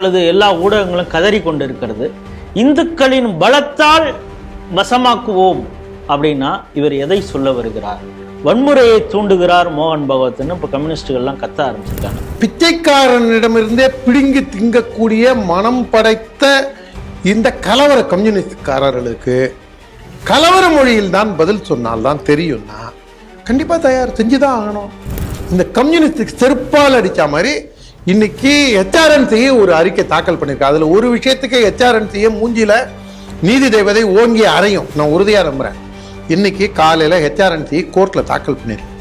அல்லது எல்லா ஊடகங்களும் கதறி கொண்டிருக்கிறது இந்துக்களின் பலத்தால் வசமாக்குவோம் அப்படின்னா இவர் எதை சொல்ல வருகிறார்? வன்முறையை தூண்டுகிறார் மோகன் பகவத்னு. இப்போ கம்யூனிஸ்டுகள்லாம் கத்த ஆரம்பிச்சிருக்காங்க. பிச்சைக்காரனிடமிருந்தே பிடுங்கி திங்கக்கூடிய மனம் படைத்த இந்த கலவர கம்யூனிஸ்ட்காரர்களுக்கு கலவர மொழியில் தான் பதில் சொன்னால் தான் தெரியும்னா கண்டிப்பாக தயார் செஞ்சுதான் ஆகணும். இந்த கம்யூனிஸ்டுக்கு செருப்பால் அடித்த மாதிரி இன்னைக்கு ஹெச்ஆர்என்சியை ஒரு அறிக்கை தாக்கல் பண்ணியிருக்கேன் அதில் ஒரு விஷயத்துக்கு ஹெச்ஆர்என்சியை மூஞ்சியில் நீதி தேவதை ஓங்கி அறையும். நான் உறுதியாக நம்புகிறேன் இன்னைக்கு காலையில் ஹெச்ஆர்என்சி கோர்ட்டில் தாக்கல் பண்ணியிருக்கேன்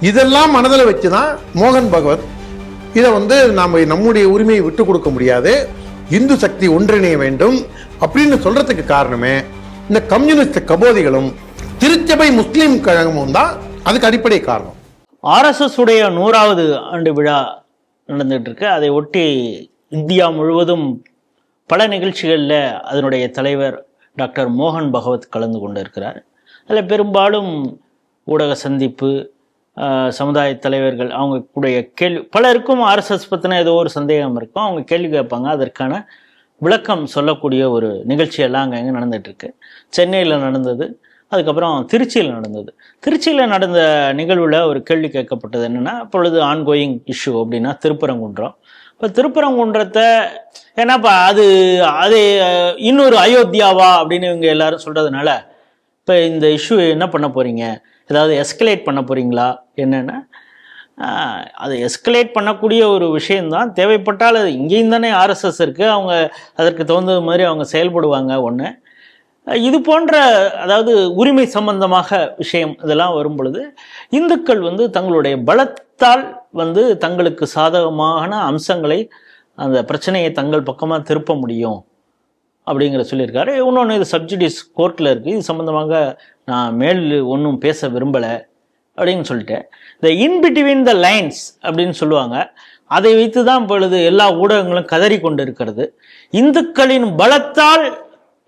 இதெல்லாம் மனதில் வச்சு தான் மோகன் பகவத் இதை வந்து நாம் நம்முடைய உரிமையை விட்டு கொடுக்க முடியாது. இந்து சக்தி ஒன்றிணைய வேண்டும். அப்படின்னு சொல்கிறதுக்கு காரணமே இந்த கம்யூனிஸ்ட் கபோதிகளும் திருச்சபை முஸ்லீம் கழகமும் தான் அதுக்கு அடிப்படை காரணம். ஆர்எஸ்எஸ் உடைய நூறாவது ஆண்டு விழா நடந்துகிட்டு இருக்கு அதை ஒட்டி இந்தியா முழுவதும் பல நிகழ்ச்சிகளில் அதனுடைய தலைவர் டாக்டர் மோகன் பகவத் கலந்து கொண்டு இருக்கிறார் அதில் பெரும்பாலும் ஊடக சந்திப்பு சமுதாய தலைவர்கள் அவங்க கூடிய கேள்வி பலருக்கும் ஆர்எஸ்எஸ் பற்றின ஏதோ ஒரு சந்தேகம் இருக்கும். அவங்க கேள்வி கேட்பாங்க. அதற்கான விளக்கம் சொல்லக்கூடிய ஒரு நிகழ்ச்சியெல்லாம் அங்கே அங்கே நடந்துட்டு சென்னையில் நடந்தது. அதுக்கப்புறம் திருச்சியில் நடந்தது. திருச்சியில் நடந்த நிகழ்வில் ஒரு கேள்வி கேட்கப்பட்டது என்னென்னா இப்பொழுது ஆன்கோயிங் இஷ்யூ அப்படின்னா திருப்பரங்குன்றம். இப்போ திருப்பரங்குன்றத்தை ஏன்னாப்பா அது அது இன்னொரு அயோத்தியாவா அப்படின்னு இவங்க எல்லாரும் சொல்கிறதுனால இப்போ இந்த இஷ்யூ என்ன பண்ண போகிறீங்க ஏதாவது எஸ்கலேட் பண்ண போகிறீங்களா என்னென்னா அது எஸ்கலேட் பண்ணக்கூடிய ஒரு விஷயந்தான் தேவைப்பட்டால் அது இங்கேயும் தானே ஆர்எஸ்எஸ் இருக்குது அவங்க அதற்கு தகுந்த மாதிரி அவங்க செயல்படுவாங்க. ஒன்று இது போன்ற அதாவது உரிமை சம்பந்தமாக விஷயம் இதெல்லாம் வரும் பொழுது இந்துக்கள் வந்து தங்களுடைய பலத்தால் வந்து தங்களுக்கு சாதகமான அம்சங்களை அந்த பிரச்சனையை தங்கள் பக்கமாக திருப்ப முடியும் அப்படிங்கிற சொல்லியிருக்காரு. இன்னொன்று இது சப்சிடிஸ் கோர்ட்டில் இருக்குது இது சம்மந்தமாக நான் மேல் ஒன்றும் பேச விரும்பலை அப்படின்னு சொல்லிட்டேன். இந்த இன் பிட்வீன் த லைன்ஸ் அப்படின்னு சொல்லுவாங்க. அதை வைத்து தான் இப்பொழுது எல்லா ஊடகங்களும் கதறி கொண்டு இருக்கிறது இந்துக்களின் பலத்தால்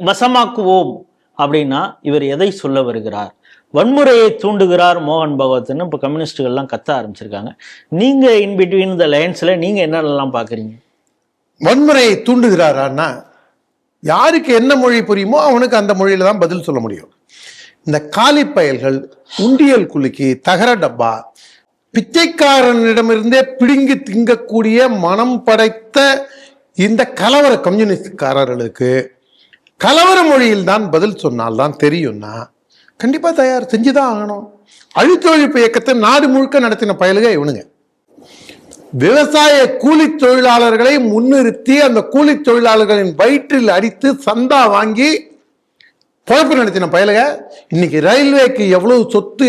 வசமாக்குவோம் அப்படின்னா இவர் எதை சொல்ல வருகிறார்? வன்முறையை தூண்டுகிறார் மோகன் பகவத்னு இப்போ கம்யூனிஸ்டுகள்லாம் கத்த ஆரம்பிச்சிருக்காங்க. நீங்கள் இன் பிட்வீன் த லைன்ஸில் நீங்கள் என்னென்னலாம் பார்க்குறீங்க வன்முறையை தூண்டுகிறாரான்னா யாருக்கு என்ன மொழி புரியுமோ அவனுக்கு அந்த மொழியில தான் பதில் சொல்ல முடியும். இந்த காலி பயல்கள் உண்டியல் குலுக்கி தகர டப்பா பிச்சைக்காரனிடமிருந்தே பிடுங்கி திங்கக்கூடிய மனம் படைத்த இந்த கலவர கம்யூனிஸ்ட்காரர்களுக்கு கலவர மொழியில் தான் பதில் சொன்னால் தான் தெரியும்னா கண்டிப்பா தயார் செஞ்சுதான் ஆகணும். அழுத்த ஒழிப்பு இயக்கத்தை நாடு முழுக்க நடத்தின பயலுக இவனுங்க. விவசாய கூலி தொழிலாளர்களை முன்னிறுத்தி அந்த கூலி தொழிலாளர்களின் வயிற்றில் அடித்து சந்தா வாங்கி பொழப்பு நடத்தின பயலுக இன்னைக்கு ரயில்வேக்கு எவ்வளவு சொத்து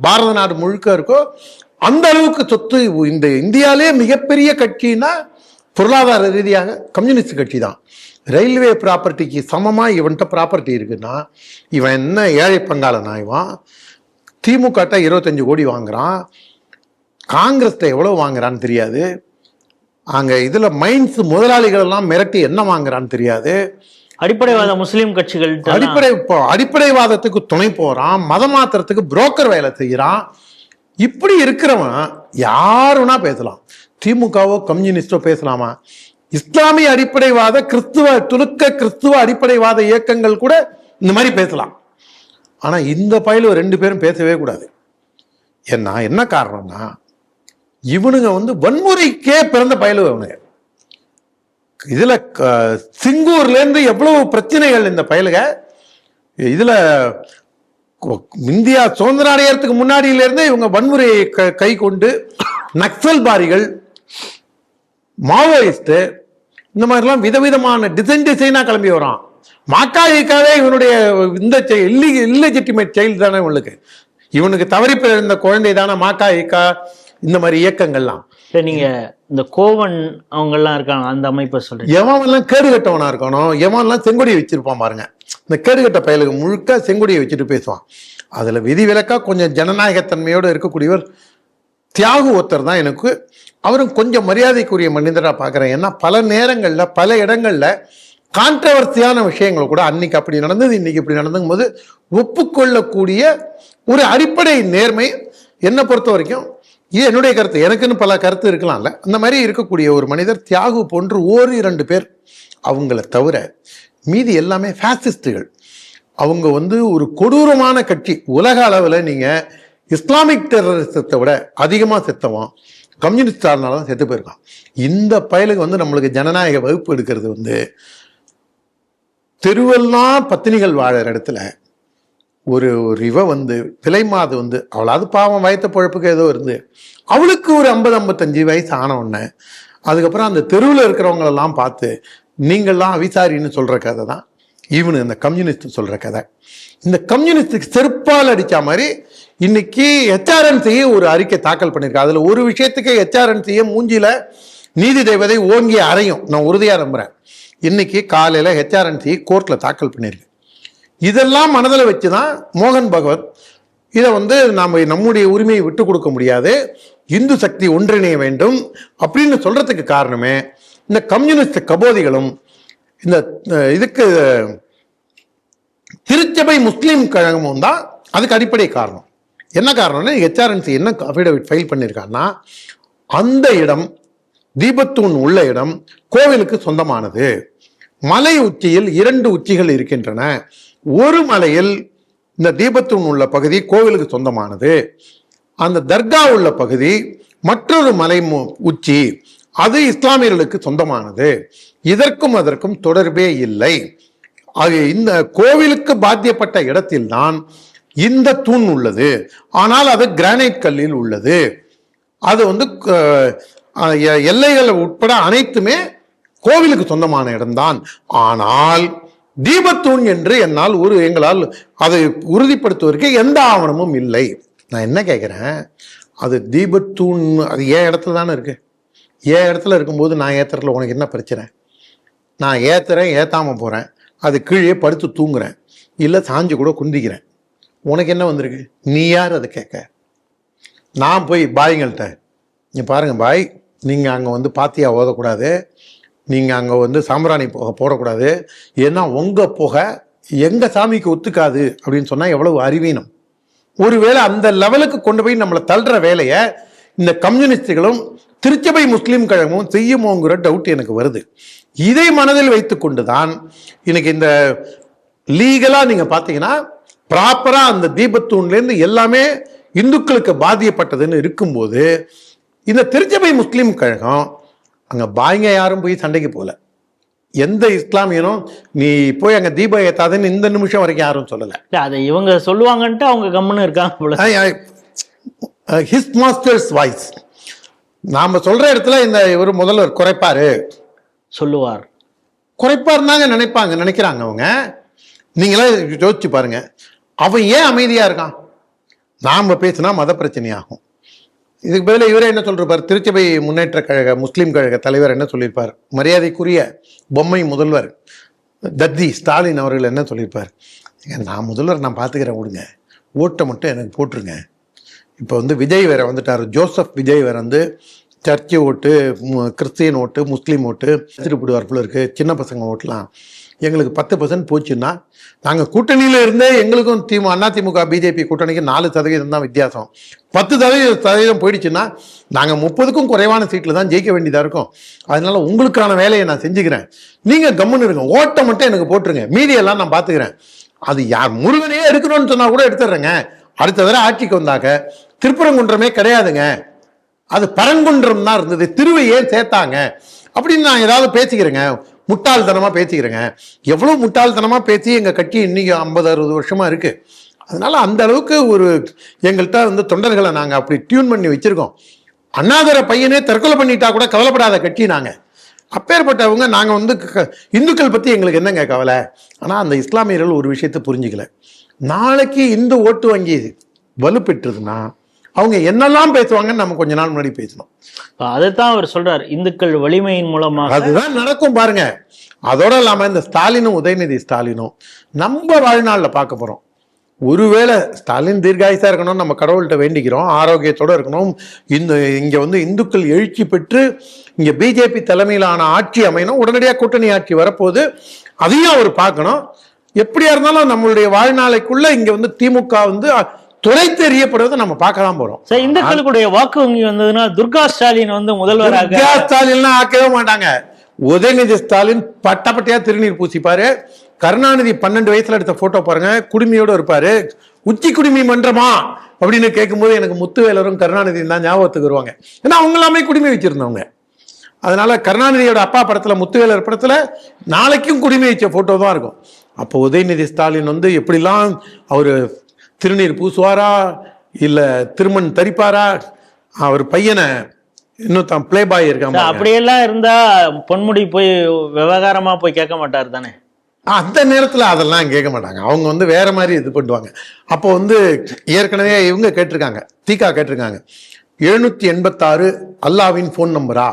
பாரத நாடு முழுக்க இருக்கோ அந்த அளவுக்கு சொத்து இந்த இந்தியாவிலே மிகப்பெரிய கட்சின்னா பொருளாதார ரீதியாக கம்யூனிஸ்ட் கட்சி தான் ரயில்வே ப்ராப்பர்ட்டிக்கு சமமாக இவன்கிட்ட ப்ராப்பர்ட்டி இருக்குன்னா இவன் என்ன ஏழை பங்காளன் இவன்? திமுக இருபத்தஞ்சு கோடி வாங்குறான். காங்கிரஸ்ட எவ்வளவு வாங்குறான்னு தெரியாது. அங்க இதுல மைன்ஸ் முதலாளிகள் எல்லாம் மிரட்டி என்ன வாங்குறான்னு தெரியாது. அடிப்படைவாத முஸ்லீம் கட்சிகள் அடிப்படை இப்போ அடிப்படைவாதத்துக்கு துணை போறான் மதம் மாத்திரத்துக்கு புரோக்கர் வேலை செய்யறான். இப்படி இருக்கிறவன் யாருன்னா பேசலாம். திமுகவோ கம்யூனிஸ்டோ பேசலாமா? இஸ்லாமிய அடிப்படைவாத கிறிஸ்துவ துலுக்க கிறிஸ்துவ அடிப்படைவாத இயக்கங்கள் கூட இந்த மாதிரி பேசலாம். ஆனா இந்த பயில ரெண்டு பேரும் பேசவே கூடாது. ஏன்னா என்ன காரணம்னா இவனுங்க வந்து வன்முறைக்கே பிறந்த பயலுவ இவனுங்க. இதுல க- சிங்கூர்ல இருந்து எவ்வளவு பிரச்சனைகள் இந்த பயலுக இதுல கொ- இந்தியா சுதந்திரம் அடையறதுக்கு முன்னாடியிலேருந்து இவங்க வன்முறையை க- கை கொண்டு நக்சல்பாரிகள் மாவோயிஸ்ட் இந்த மாதிரிலாம் விதவிதமான டிசைன் டிசைனா கிளம்பி வரான். மாக்காயிக்காவே இவனுடைய இந்த இல்லி இல்லெஜிட்டிமேட் சைல்டு தானே இவனுக்கு. இவனுக்கு தவறி பிறந்த குழந்தை தானே மாக்காயிக்கா இந்த மாதிரி இயக்கங்கள்லாம். இல்லை நீங்க இந்த கோவன் அவங்கெல்லாம் இருக்காங்க அந்த அமைப்பை சொல்றீங்க. எவன் எல்லாம் கேடு கட்டவனா இருக்கணும் எவன் எல்லாம் செங்கொடியை வச்சிருப்பான் பாருங்க. இந்த கேடு கட்ட பயலுக்கு முழுக்க செங்கொடியை வச்சுட்டு பேசுவான். அதுல விதிவிலக்கா கொஞ்சம் ஜனநாயகத்தன்மையோடு இருக்கக்கூடியவர் தியாகு ஒருத்தர் தான் எனக்கு. அவரும் கொஞ்சம் மரியாதைக்குரிய மனிதராக பார்க்குறேன் ஏன்னா பல நேரங்களில் பல இடங்களில் கான்ட்ரவர்சியான விஷயங்கள் கூட அன்னைக்கு அப்படி நடந்தது இன்னைக்கு இப்படி நடந்தும் போது ஒப்புக்கொள்ளக்கூடிய ஒரு அடிப்படை நேர்மை என்னை பொறுத்த வரைக்கும் இது என்னுடைய கருத்து. எனக்குன்னு பல கருத்து இருக்கலாம்ல. அந்த மாதிரி இருக்கக்கூடிய ஒரு மனிதர் தியாகு போன்று ஓர் இரண்டு பேர் அவங்கள தவிர மீதி எல்லாமே ஃபேசிஸ்டுகள் அவங்க வந்து ஒரு கொடூரமான கட்சி. உலக அளவில் நீங்கள் இஸ்லாமிக் டெரரிசத்தை விட அதிகமாக செத்தவன் கம்யூனிஸ்டாரனால தான் செத்து போயிருக்கான். இந்த பயலுக்கு வந்து நம்மளுக்கு ஜனநாயக வகுப்பு எடுக்கிறது வந்து தெருவெல்லாம் பத்தினிகள் வாழற இடத்துல ஒரு ஒரு இவ வந்து விலை மாது வந்து அவளாவது பாவம் வயத்த பொழப்புக்கு ஏதோ இருந்து அவளுக்கு ஒரு ஐம்பது ஐம்பத்தஞ்சு வயசு ஆன உடனே அதுக்கப்புறம் அந்த தெருவில் இருக்கிறவங்களெல்லாம் பார்த்து நீங்கள்லாம் அவிசாரின்னு சொல்கிற கதை தான் ஈவனு இந்த கம்யூனிஸ்ட் சொல்கிற கதை. இந்த கம்யூனிஸ்டுக்கு செருப்பால் அடித்த மாதிரி இன்னைக்கு ஹெச்ஆர்என்சியை ஒரு அறிக்கை தாக்கல் பண்ணியிருக்காங்க அதில் ஒரு விஷயத்துக்கு ஹெச்ஆர்என்சியை மூஞ்சியில் நீதி தேவதை ஓங்கி அறையும். நான் உறுதியாக நம்புகிறேன் இன்னைக்கு காலையில் ஹெச்ஆர்என்சி கோர்ட்டில் தாக்கல் பண்ணியிருக்கு. இதெல்லாம் மனதில் வச்சு தான் மோகன் பகவத் இதை வந்து நாம் நம்முடைய உரிமையை விட்டு கொடுக்க முடியாது. இந்து சக்தி ஒன்றிணைய வேண்டும். அப்படின்னு சொல்கிறதுக்கு காரணமே இந்த கம்யூனிஸ்ட் கபோதிகளும் இந்த இதுக்கு திருச்சபை முஸ்லீம் கழகமும் தான் அதுக்கு அடிப்படை காரணம். என்ன காரணம்னா ஹெச்ஆர்என்சி என்ன அஃபிடவிட் ஃபைல் பண்ணியிருக்காங்கன்னா அந்த இடம் தீபத்தூண் உள்ள இடம் கோவிலுக்கு சொந்தமானது. மலை உச்சியில் இரண்டு உச்சிகள் இருக்கின்றன. ஒரு மலையில் இந்த தீபத்தூண் உள்ள பகுதி கோவிலுக்கு சொந்தமானது. அந்த தர்கா உள்ள பகுதி மற்றொரு மலை மு- உச்சி அது இஸ்லாமியர்களுக்கு சொந்தமானது. இதற்கும் அதற்கும் தொடர்பே இல்லை. அது இந்த கோவிலுக்கு பாத்தியப்பட்ட இடத்தில்தான் இந்த தூண் உள்ளது. ஆனால் அது கிரானைட் கல்லில் உள்ளது. அது வந்து எல்லைகள் உட்பட அனைத்துமே கோவிலுக்கு சொந்தமான இடம்தான். ஆனால் தீபத்தூண் என்று என்னால் ஒரு எங்களால் அதை உறுதிப்படுத்துவதற்கு எந்த ஆவணமும் இல்லை. நான் என்ன கேட்குறேன்? அது தீபத்தூண் அது ஏன் இடத்துல தானே இருக்குது ஏன் இடத்துல இருக்கும்போது நான் ஏத்துறதுல உனக்கு என்ன பிரச்சனை? நான் ஏத்துறேன் ஏற்றாமல் போகிறேன் அது கீழே படுத்து தூங்குறேன். இல்லை சாஞ்சு கூட குந்திக்கிறேன். உனக்கு என்ன வந்திருக்கு? நீ யார் அதை கேட்க? நான் போய் பாய்ங்கள்கிட்ட நீ பாருங்க பாய் நீங்கள் அங்கே வந்து பாத்தியா ஓதக்கூடாது. நீங்கள் அங்கே வந்து சாம்பிராணி புகை போடக்கூடாது. ஏன்னா உங்கள் புகை எங்கள் சாமிக்கு ஒத்துக்காது. அப்படின்னு சொன்னால் எவ்வளவு அறிவீனம். ஒருவேளை அந்த லெவலுக்கு கொண்டு போய் நம்மளை தள்ளுற வேலையை இந்த கம்யூனிஸ்டுகளும் திருச்சபை முஸ்லீம் கழகமும் செய்யுமோங்கிற டவுட் எனக்கு வருது. இதை மனதில் வைத்துக்கொண்டு தான் இன்னைக்கு இந்த லீகலாக நீங்கள் பார்த்தீங்கன்னா ப்ராப்பராக அந்த தீபத்தூண்லேருந்து எல்லாமே இந்துக்களுக்கு பாதிக்கப்பட்டதுன்னு இருக்கும்போது இந்த திருச்சபை முஸ்லீம் கழகம் அங்கே பாய்ங்க யாரும் போய் சண்டைக்கு போகல. எந்த இஸ்லாமியனும் நீ போய் அங்கே தீபம் ஏத்தாதுன்னு இந்த நிமிஷம் வரைக்கும் யாரும் சொல்லலை. அதை இவங்க சொல்லுவாங்கன்ட்டு அவங்க கம்முன்னு இருக்காங்க ஹிஸ் மாஸ்டர்ஸ் வாய்ஸ் நாம சொல்ற இடத்துல இந்த இவர் முதல்வர் குறைப்பாரு. சொல்லுவார். குறைப்பாருந்தாங்க நினைப்பாங்க நினைக்கிறாங்க அவங்க. நீங்களே யோசிச்சு பாருங்க. அவன் ஏன் அமைதியா இருக்கான்? நாம பேசினா மத பிரச்சனையாகும் இதுக்கு பதிலா இவரே என்ன சொல்றாரு திருச்சபை முன்னேற்ற கழக முஸ்லீம் கழக தலைவர் என்ன சொல்லியிருப்பார் மரியாதைக்குரிய பொம்மை முதல்வர் தத்தி ஸ்டாலின் அவர்கள் என்ன சொல்லியிருப்பார் "ஏங்க, நான் முதல்வர் நான் பார்த்துக்கிறேன் விடுங்க. ஓட்டை மட்டும் எனக்கு போட்டுருங்க. இப்போ வந்து விஜய் வேற வந்துட்டார். ஜோசப் விஜய் வேற வந்து சர்ச்சு ஓட்டு மு- கிறிஸ்டியன் ஓட்டு முஸ்லீம் ஓட்டு திருப்பிடுவார் போல சின்ன பசங்க ஓட்டலாம். எங்களுக்கு பத்து பர்சன்ட் போச்சுன்னா நாங்கள் கூட்டணியில் இருந்தே எங்களுக்கும் திமுக அண்ணா திமுக பிஜேபி கூட்டணிக்கு நாலு சதவீதம் தான் வித்தியாசம். பத்து சதவீத சதவீதம் போயிடுச்சுன்னா நாங்கள் முப்பதுக்கும் குறைவான சீட்டில் தான் ஜெயிக்க வேண்டியதாக இருக்கும். அதனால உங்களுக்கான வேலையை நான் செஞ்சுக்கிறேன். நீங்கள் கம்முன்னு இருங்க. ஓட்டை மட்டும் எனக்கு போட்டுருங்க. மீதியெல்லாம் நான் பார்த்துக்கிறேன் அது யார் முருகனையே எடுக்கணும்னு சொன்னால் கூட எடுத்துடுறேங்க. அடுத்த தடவை ஆட்சிக்கு வந்தாக்க திருப்பரங்குன்றமே கிடையாதுங்க. அது பரங்குன்றம் தான் இருந்தது. திருவை ஏன் சேர்த்தாங்க? அப்படின்னு நான் ஏதாவது பேசிக்கிறேங்க. முட்டாள்தனமாக பேசிக்கிறேங்க. எவ்வளோ முட்டாள்தனமாக பேசி எங்கள் கட்சி இன்னைக்கு ஐம்பது அறுபது வருஷமாக இருக்குது அதனால் அந்த அளவுக்கு ஒரு எங்கள்கிட்ட வந்து தொண்டர்களை நாங்கள் அப்படி டியூன் பண்ணி வச்சுருக்கோம். அண்ணாதுரை பையனே தற்கொலை பண்ணிட்டா கூட கவலைப்படாத கட்சி நாங்கள் அப்பேற்பட்டவங்க நாங்கள் வந்து க- இந்துக்கள் பற்றி எங்களுக்கு என்னங்க கவலை? ஆனால் அந்த இஸ்லாமியர்கள் ஒரு விஷயத்தை புரிஞ்சிக்கல. நாளைக்கு இந்து ஓட்டு வங்கி வலுப்பெற்றதுன்னா அவங்க என்னெல்லாம் பேசுவாங்கன்னு நம்ம கொஞ்ச நாள் முன்னாடி பேசணும் அதைத்தான் அவர் சொல்றார். இந்துக்கள் வலிமையின் மூலமாக அதுதான் நடக்கும் பாருங்க. அதோட இல்லாம இந்த ஸ்டாலினும் உதயநிதி ஸ்டாலினும் நம்ம வாழ்நாள்ல பார்க்க போறோம். ஒருவேளை ஸ்டாலின் தீர்காயுசா இருக்கணும் நம்ம கடவுள்கிட்ட வேண்டிக்கிறோம் ஆரோக்கியத்தோட இருக்கணும் இந்த இங்க வந்து இந்துக்கள் எழுச்சி பெற்று இங்க பிஜேபி தலைமையிலான ஆட்சி அமையணும் உடனடியாக கூட்டணி ஆட்சி வரப்போகுது. அதையும் அவர் பார்க்கணும். எப்படியா இருந்தாலும் நம்மளுடைய வாழ்நாளைக்குள்ள இங்க வந்து திமுக வந்து துறை தெரியப்படுவதை நம்ம பார்க்க தான் போறோம் சார் இந்துக்களுடைய வாக்கு வங்கி வந்ததுன்னா துர்கா ஸ்டாலின் வந்து முதல்வராக துர்கா ஸ்டாலின்லாம் ஆக்கவே மாட்டாங்க. உதயநிதி ஸ்டாலின் பட்டப்பட்டையா திருநீர் பூசிப்பாரு. கருணாநிதி பன்னெண்டு வயசுல எடுத்த போட்டோ பாருங்க. குடுமியோட இருப்பாரு. உச்சி குடுமி மன்றமா? அப்படின்னு கேட்கும்போது எனக்கு முத்துவேலரும் கருணாநிதியும் தான் ஞாபகத்துக்கு வருவாங்க. ஏன்னா அவங்க எல்லாமே குடுமி வச்சிருந்தவங்க. அதனால கருணாநிதியோட அப்பா படத்துல முத்துவேலர் படத்துல நாளைக்கும் குடிமை வச்ச போட்டோ தான் இருக்கும். அப்போ உதயநிதி ஸ்டாலின் வந்து எப்படிலாம் அவரு திருநீர் பூசுவாரா? இல்ல திருமண் தரிப்பாரா? அவர் பையனை இன்னும் தான் பிளே பாய் இருக்காம சார், அப்படியெல்லாம் இருந்தா பொன்முடி போய் விவகாரமா போய் கேட்க மாட்டார் தானே? அந்த நேரத்துல அதெல்லாம் கேட்க மாட்டாங்க. அவங்க வந்து வேற மாதிரி இது பண்ணுவாங்க. அப்போ வந்து ஏற்கனவே இவங்க கேட்டிருக்காங்க. தீகா கேட்டிருக்காங்க. எழுநூத்தி எண்பத்தாறு அல்லாவின் ஃபோன் நம்பரா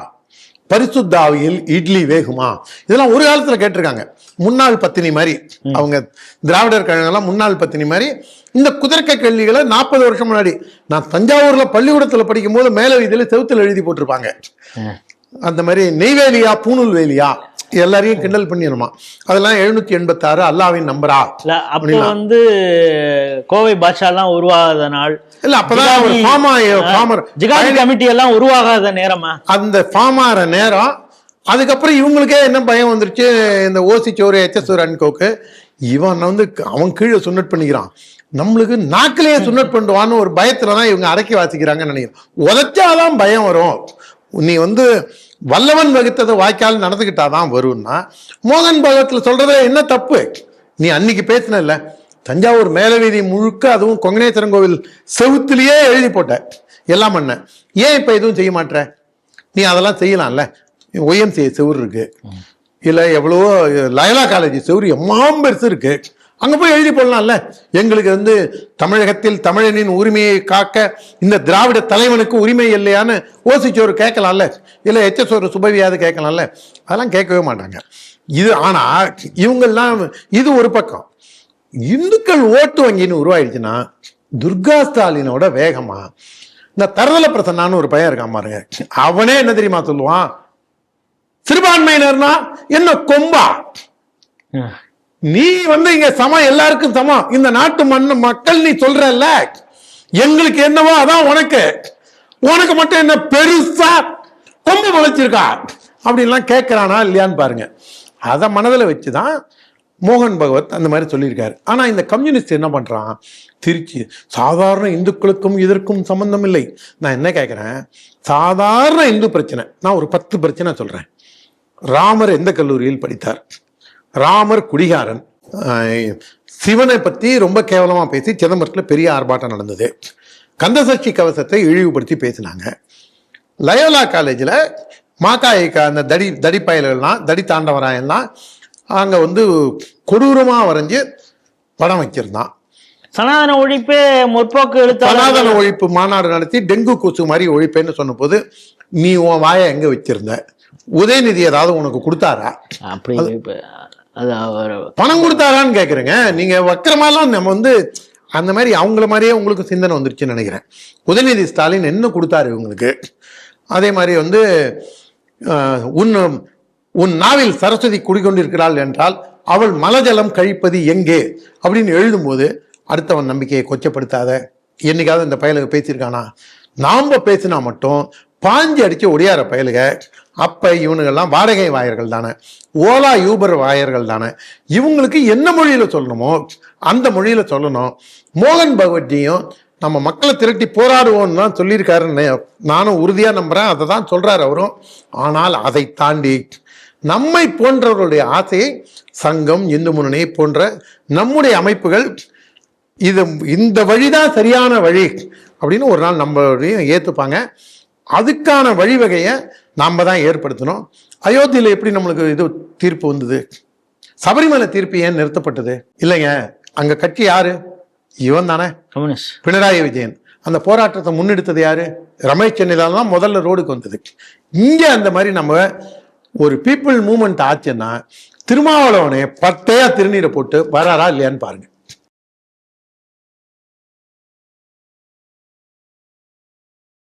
பரிசுத்த ஆவியில் இட்லி வேகுமா? இதெல்லாம் ஒரு காலத்துல கேட்டிருக்காங்க. முன்னாள் பத்தினி மாதிரி. அவங்க திராவிடர் கழகம்லாம் முன்னாள் பத்தினி மாதிரி. இந்த குதிரைக்க கேள்விகளை நாற்பது வருஷம் முன்னாடி நான் தஞ்சாவூர்ல பள்ளிக்கூடத்துல படிக்கும் போது மேல வீதியில செவுத்துல எழுதி போட்டிருப்பாங்க. அந்த மாதிரி நெய்வேலியா பூணூல் வேலியா? எல்லாரையும் கிண்டல் பண்ணிடணுமா? அதெல்லாம் எழுநூத்தி எண்பத்தாறு அல்லாவின் நம்பரா? இல்ல அப்போ வந்து கோவை பாஷாலாம் உருவாகாத நாள். இல்ல அப்பதான் ஒரு ஃபார்மா ஃபார்மர் ஜிகாதி கமிட்டி எல்லாம் உருவாகாத நேரமா? அந்த ஃபார்ம் ஆகிற நேரம் அதுக்கப்புறம் இவங்களுக்கே என்ன பயம் வந்துருச்சு? இந்த ஓசி சோறு எச்எஸ் அன்கோக்கு. இவன் வந்து அவன் கீழே சுன்னட் பண்ணிக்கிறான். நம்மளுக்கு நாக்கிலேயே சுன்னட் பண்ணுவான்னு ஒரு பயத்துல தான் இவங்க அடக்கி வாசிக்கிறாங்கன்னு நினைக்கிறேன். உதைச்சாதான் பயம் வரும். நீ வந்து வல்லவன் வகுத்ததை வாய்க்கால் நடந்துக்கிட்டாதான் வரும்னா மோகன் பகவத்ல சொல்றதுல என்ன தப்பு? நீ அன்னைக்கு பேசினல்ல தஞ்சாவூர் மேலவீதி முழுக்க அதுவும் கொங்கனேஸ்வரன் கோவில் செவுத்துலயே எழுதி போட்ட. எல்லாம் பண்ண. ஏன் இப்ப எதுவும் செய்ய மாட்ற? நீ அதெல்லாம் செய்யலாம்ல. ஒய்எம்சிஏ செவுரு இருக்கு. இல்ல எவ்வளவோ லயலா காலேஜ் செவுரு எம்மாம் பெருசு இருக்கு. அங்கே போய் எழுதி போடலாம்ல. எங்களுக்கு வந்து தமிழகத்தில் தமிழனின் உரிமையை காக்க இந்த திராவிட தலைவனுக்கு உரிமை இல்லையான்னு ஓசிச்சோறு கேட்கலாம்ல. இல்லை எச்சசோறு சுபவியாவது கேட்கலாம்ல. அதெல்லாம் கேட்கவே மாட்டாங்க. இது ஆனால் இவங்கெல்லாம் இது ஒரு பக்கம். இந்துக்கள் ஓட்டு வங்கின்னு உருவாயிடுச்சுன்னா துர்கா ஸ்டாலினோட வேகமா இந்த தரதல பிரசன்னான்னு ஒரு பையன் இருக்கான் பாருங்க. அவனே என்ன தெரியுமா சொல்லுவான்? சிறுபான்மையினர்னா என்ன கொம்பா? நீ வந்து இங்க சமம் எல்லாருக்கும் சமம். இந்த நாட்டு மண்ணு மக்கள் நீ சொல்றல்ல எங்களுக்கு என்னவோ அதான் உனக்கு. உனக்கு மட்டும் என்ன பெருசா கொம்பு முளைச்சிருக்கா? அப்படின்லாம் கேட்கறானா இல்லையான்னு பாருங்க. அதை மனதில் வச்சு தான் மோகன் பகவத் அந்த மாதிரி சொல்லியிருக்காரு. ஆனால் இந்த கம்யூனிஸ்ட் என்ன பண்ணுறான் திருச்சி சாதாரண இந்துக்களுக்கும் இதற்கும் சம்பந்தம் இல்லை. நான் என்ன கேட்குறேன் சாதாரண இந்து பிரச்சனை. நான் ஒரு பத்து பிரச்சனை சொல்கிறேன் ராமர் எந்த கல்லூரியில் படித்தார்? ராமர் குடிகாரன். சிவனை பத்தி ரொம்ப கேவலமா பேசி சிதம்பரத்துல பெரிய ஆர்ப்பாட்டம் நடந்தது. கந்தசஷ்டி கவசத்தை இழிவுபடுத்தி பேசினாங்க. லயோலா காலேஜில் மாக்காய்க்கா அந்த தடி தடி பயல்கள்லாம் தடி தாண்டவராயெல்லாம் அங்கே வந்து கொடூரமாக வரைஞ்சு படம் வச்சிருந்தான். சனாதன ஒழிப்பே முற்போக்கு எழுத்தாளர். சனாதன ஒழிப்பு மாநாடு நடத்தி டெங்கு கொசு மாதிரி ஒழிப்பேன்னு சொன்னபோது நீ உன் வாயை எங்கே வச்சிருந்த? உதயநிதி ஏதாவது உனக்கு கொடுத்தாரா? அப்படி அது அவர் பணம் கொடுத்தாரான்னு கேட்குறேங்க நீங்கள் வக்கரமாலாம் நம்ம வந்து அந்த மாதிரி அவங்கள மாதிரியே உங்களுக்கு சிந்தனை வந்துருச்சுன்னு நினைக்கிறேன். உதயநிதி ஸ்டாலின் என்ன கொடுத்தாரு இவங்களுக்கு? அதே மாதிரி வந்து உன் உன் நாவில் சரஸ்வதி குடிக்கொண்டிருக்கிறாள் என்றால் அவள் மலஜலம் கழிப்பது எங்கே? அப்படின்னு எழுதும்போது அடுத்தவன் நம்பிக்கையை கொச்சப்படுத்தாத என்னைக்காவது இந்த பயலுக்கு பேசியிருக்கானா? நாம் பேசினா மட்டும் பாஞ்சு அடித்து ஒடியார பயலுக அப்போ இவனுங்கெல்லாம் வாடகை வாயர்கள் தானே. ஓலா யூபர் வாயர்கள் தானே. இவங்களுக்கு என்ன மொழியில் சொல்லணுமோ அந்த மொழியில் சொல்லணும். மோகன் பகவத்ஜியும் நம்ம மக்களை திரட்டி போராடுவோம்னு தான் சொல்லியிருக்காருன்னு நானும் உறுதியாக நம்புகிறேன் அதை தான் சொல்கிறார் அவரும். ஆனால் அதை தாண்டி நம்மை போன்றவர்களுடைய ஆசையை சங்கம் இந்து முன்னணி போன்ற நம்முடைய அமைப்புகள் இது இந்த வழிதான் சரியான வழி அப்படின்னு ஒரு நாள் நம்மளையும் ஏற்றுப்பாங்க அதுக்கான வழிவகையை நாம தான் ஏற்படுத்தணும். அயோத்தியில எப்படி நம்மளுக்கு இது தீர்ப்பு வந்தது? சபரிமலை தீர்ப்பு ஏன் நிறுத்தப்பட்டது? இல்லைங்க. அங்க கட்சி யாரு? இவன் தானே. பினராயி விஜயன். அந்த போராட்டத்தை முன்னெடுத்தது யாரு? ரமேஷ் சென்னையில தான் முதல்ல ரோடுக்கு வந்தது. இங்க அந்த மாதிரி நம்ம ஒரு பீப்புள் மூமெண்ட் ஆச்சுன்னா திருமாவளவனே பட்டையா திருநீரை போட்டு வராரா இல்லையான்னு பாருங்க.